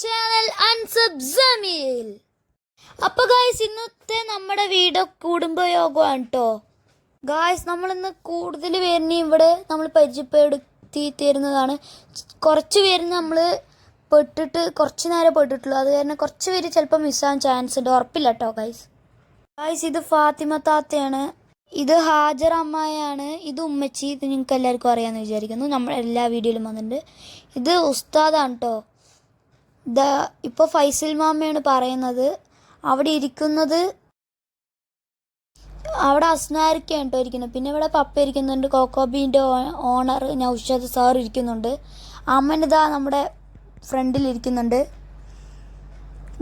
Channel unsub Jameel അപ്പൊ guys ഇന്നത്തെ നമ്മുടെ വീഡിയോ കുടുംബയോഗമാണ് കേട്ടോ ഗായ്സ് നമ്മളിന്ന് കൂടുതൽ പേരിനെ ഇവിടെ നമ്മൾ പരിചയപ്പെടുത്തി തരുന്നതാണ് കുറച്ച് പേരിന് നമ്മൾ പെട്ടിട്ട് കുറച്ച് നേരം പെട്ടിട്ടുള്ളൂ. അത് കാരണം കുറച്ച് പേര് ചിലപ്പോൾ മിസ്സാകാൻ ചാൻസ് ഉണ്ട്. ഉറപ്പില്ല കേട്ടോ ഗായ്സ് ഗായ്സ് ഇത് ഫാത്തിമ താത്തയാണ്. ഇത് ഹാജർ അമ്മായാണ് ഇത് ഉമ്മച്ചി. ഇത് നിങ്ങൾക്ക് എല്ലാവർക്കും അറിയാമെന്ന് വിചാരിക്കുന്നു. നമ്മൾ എല്ലാ വീഡിയോയിലും വന്നിട്ടുണ്ട്. ഇത് ഉസ്താദാണ് കേട്ടോ ഇതാ ഇപ്പോൾ ഫൈസൽ മാമയാണ് പറയുന്നത്. അവിടെ ഇരിക്കുന്നത് അവിടെ അസ്നാരിക്കാണ് കേട്ടോ ഇരിക്കുന്നത്. പിന്നെ ഇവിടെ പപ്പ ഇരിക്കുന്നുണ്ട് കോക്കോബീന്റെ ഓണർ നൗഷാദ് സാർ ഇരിക്കുന്നുണ്ട്. അമ്മനിതാ നമ്മുടെ ഫ്രണ്ടിൽ ഇരിക്കുന്നുണ്ട്.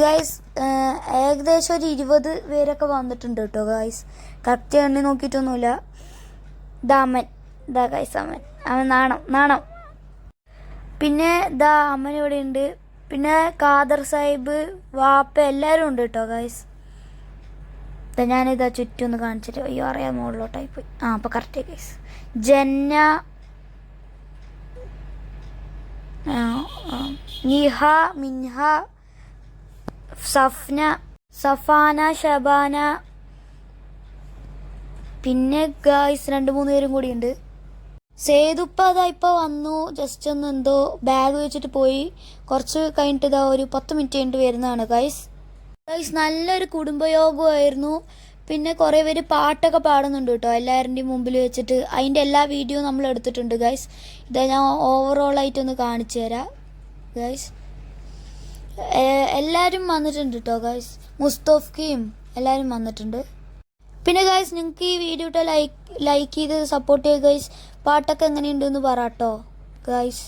ഗായ്സ് ഏകദേശം ഒരു ഇരുപത് പേരൊക്കെ വന്നിട്ടുണ്ട് കേട്ടോ ഗായ്സ് കറക്റ്റ് എണ്ണി നോക്കിയിട്ടൊന്നുമില്ല. ദാ അമ്മൻ ദാ ഗായ്സ് അമ്മൻ. അവൻ നാണം നാണം. പിന്നെ ദാ അമ്മൻ ഇവിടെ ഉണ്ട്. പിന്നെ ഖാദർ സാഹിബ് വാപ്പ എല്ലാവരും ഉണ്ട് കേട്ടോ ഗൈസ് ഇതാ ഞാനിതാ ചുറ്റും ഒന്ന് കാണിച്ചിട്ട് അയ്യോ അറിയാം മുകളിലോട്ടായി പോയി ആ അപ്പോൾ കറക്റ്റ് ഗൈസ് ജന്ന നിഹ മിൻഹ സഫ്ന സഫാന ഷബാന. പിന്നെ ഗായ്സ് രണ്ട് മൂന്ന് പേരും കൂടിയുണ്ട് സേതുപ്പ അതാ ഇപ്പോൾ വന്നു. ജസ്റ്റ് ഒന്ന് എന്തോ ബാഗ് വെച്ചിട്ട് പോയി. കുറച്ച് കഴിഞ്ഞിട്ട് ഇതാ ഒരു പത്ത് മിനിറ്റ് കഴിഞ്ഞിട്ട് വരുന്നതാണ് ഗൈസ് ഗൈസ് നല്ലൊരു കുടുംബയോഗമായിരുന്നു. പിന്നെ കുറേ പേര് പാട്ടൊക്കെ പാടുന്നുണ്ട് കേട്ടോ. എല്ലാവരുടെയും മുമ്പിൽ വെച്ചിട്ട്. അതിന്റെ എല്ലാ വീഡിയോ നമ്മൾ എടുത്തിട്ടുണ്ട് ഗൈസ് ഇതാ ഞാൻ ഓവറോൾ ആയിട്ടൊന്ന് കാണിച്ചു തരാം ഗൈസ് എല്ലാവരും വന്നിട്ടുണ്ട് കേട്ടോ ഗൈസ് മുസ്തഫ്കയും എല്ലാവരും വന്നിട്ടുണ്ട്. പിന്നെ ഗൈസ് നിങ്ങൾക്ക് ഈ വീഡിയോ ലൈക്ക് ലൈക്ക് ചെയ്ത് സപ്പോർട്ട് ചെയ്യുക ഗൈസ് പാട്ടൊക്കെ എങ്ങനെയുണ്ടെന്ന് പറട്ടോ? ഗൈസ്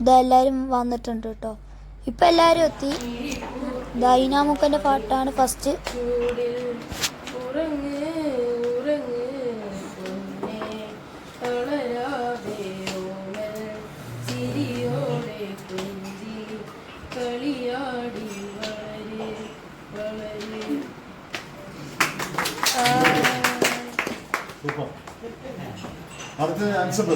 ഇതെല്ലാവരും വന്നിട്ടുണ്ട് കേട്ടോ ഇപ്പം എല്ലാവരും എത്തി. ദൈനാമുക്കന്റെ പാട്ടാണ് ഫസ്റ്റ് അടുത്തത് ആൻസർ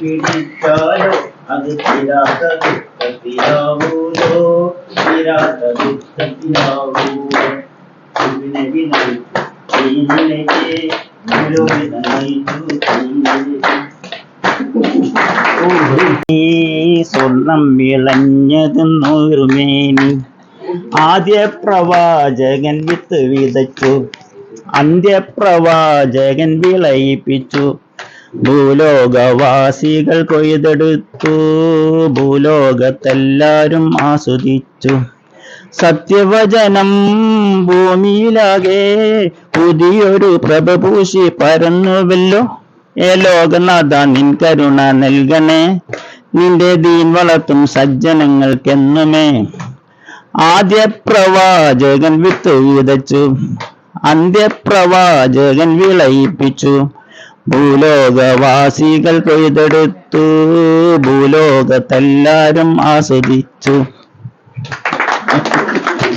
പിടിച്ചാലോ അത് തീരാത്ത ദുഃഖത്തിലാവൂലോ തീരാത്ത ദുഃഖത്തിലാവൂലോ സ്വർണം വിളഞ്ഞത് നൂറുമേനി ആദ്യ പ്രവാചകൻ വിത്ത് വിതച്ചു. അന്ത്യപ്രവാചകൻ വിളയിപ്പിച്ചു. ഭൂലോകവാസികൾ കൊയ്തെടുത്തു. ഭൂലോകത്തെല്ലാരും ആസ്വദിച്ചു. സത്യവചനം ഭൂമിയിലാകെ പുതിയൊരു പ്രഭ പൂശി പരന്നുവല്ലോ. ഏ ലോകനാഥ നിൻ കരുണ നൽകണേ. നിന്റെ ദീൻ വളർത്തും സജ്ജനങ്ങൾക്കെന്നുമേ. ആദ്യ പ്രവാചകൻ വിത്ത് വിതച്ചു അന്ത്യപ്രവാചകൻ വിളയിപ്പിച്ചു. ഭൂലോകവാസികൾ കൊയ്തെടുത്തു ഭൂലോകത്തെല്ലാരും ആസ്വദിച്ചു.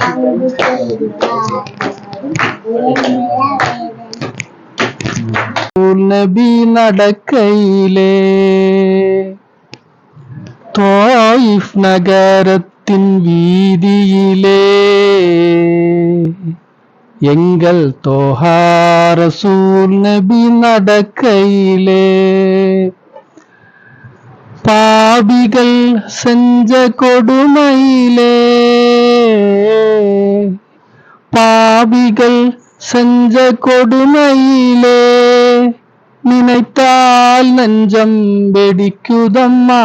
அங்கு செய்வார் நபி நடக்கையிலே தாயிஃப் நகரத்தின் வீதியிலே எங்கள் தோஹா ரசூல் நடக்கையிலே பாவிகள் செஞ்ச கொடுமையிலே. பாவிகள் செஞ்ச கொடுமையிலே. நினைத்தால் நெஞ்சம் வெடிக்குதம்மா.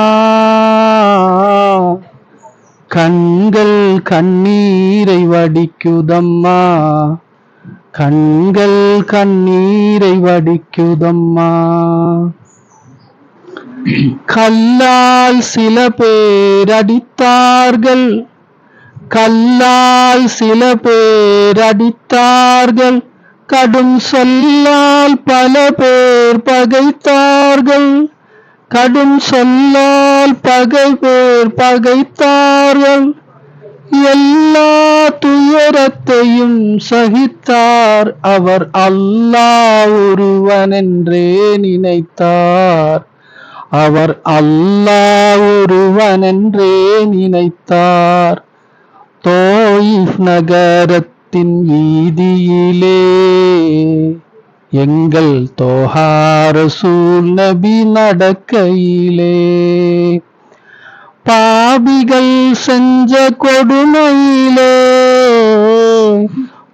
கண்கள் கண்ணீரை வடிக்குதம்மா. கண்கள் கண்ணீரை வடிக்குதம்மா. கல்லால் சில பேர் அடித்தார்கள். கல்லால் சில பேர் அடித்தார்கள். கடும் சொல்லால் பல பேர் பகைத்தார்கள். கடும் சொல்லால் பகை பேர் பகைத்தார்கள். எல்லா துயரத்தையும் சகித்தார். அவர் அல்லா ஒருவன் என்றே நினைத்தார். அவர் அல்லாஹ் ஒருவனென்றே நினைத்தார். தோயிஃப் நகரத்தின் வீதியிலே எங்கள் தோஹாரசூல் நபி நடக்கையிலே பாபிகள் செஞ்ச கொடுமையிலே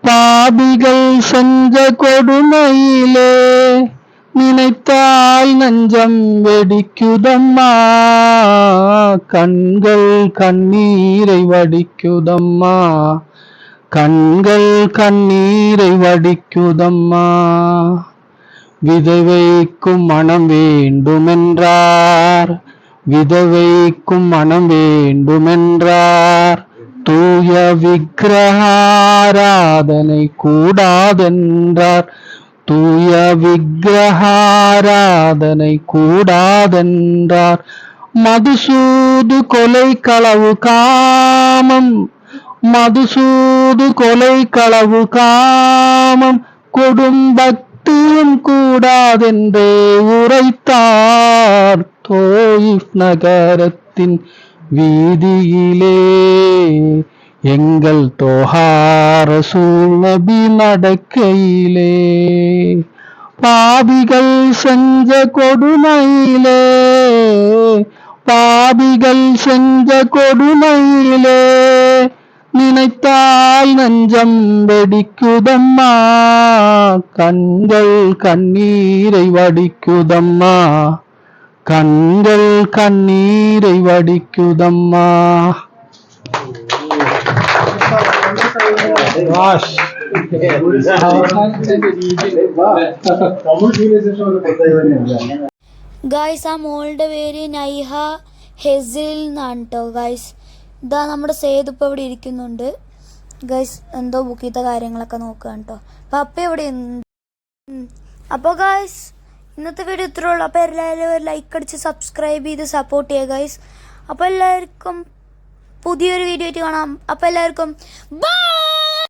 பாபிகள் செஞ்ச கொடுமையிலே நினைத்தால் நஞ்சம் வெடிக்குதம்மா. கண்கள் கண்ணீரை வடிக்குதம்மா. கண்கள் கண்ணீரை வடிக்குதம்மா. விதவைக்கும் மனம் வேண்டுமென்றார். விதவைக்கும் மனம் வேண்டுமென்றார். தூய விக்கிரகாராதனை கூடாதென்றார். தூய விக்கிரகாராதனை கூடாதென்றார். மதுசூது கொலை களவு காமம் மதுசூது கொலை களவு காமம் குடும்பத்திலும் கூடாதென்றே உரைத்தார் தோயிஃப் நகரத்தின் வீதியிலே. எங்கள் தோஹார நபி நடக்கையிலே பாவிகள் செஞ்ச கொடுமையிலே பாவிகள் செஞ்ச கொடுமையிலே நினைத்தால் நஞ்சம் வெடிக்குதம்மா கண்கள் கண்ணீரை வடிக்குதம்மா கண்கள் கண்ணீரை வடிக்குதம்மா. ഗായ്സ് ആ മോളുടെ പേര് നൈഹ ഹെസിൽ എന്നാണ് കേട്ടോ ഗായ്സ് ഇതാ നമ്മുടെ സേതു ഇപ്പോൾ ഇവിടെ ഇരിക്കുന്നുണ്ട്. ഗൈസ് എന്തോ ബുക്കിത്തെ കാര്യങ്ങളൊക്കെ നോക്കുക കേട്ടോ അപ്പം ഇവിടെ ഉണ്ട്. അപ്പോൾ ഗായ്സ് ഇന്നത്തെ വീഡിയോ ഇത്രയുള്ളൂ അപ്പോൾ എല്ലാവരും ലൈക്ക് അടിച്ച് സബ്സ്ക്രൈബ് ചെയ്ത് സപ്പോർട്ട് ചെയ്യുക ഗൈസ് അപ്പോൾ എല്ലാവർക്കും പുതിയൊരു വീഡിയോ ആയിട്ട് കാണാം. അപ്പോൾ എല്ലാവർക്കും ബൈ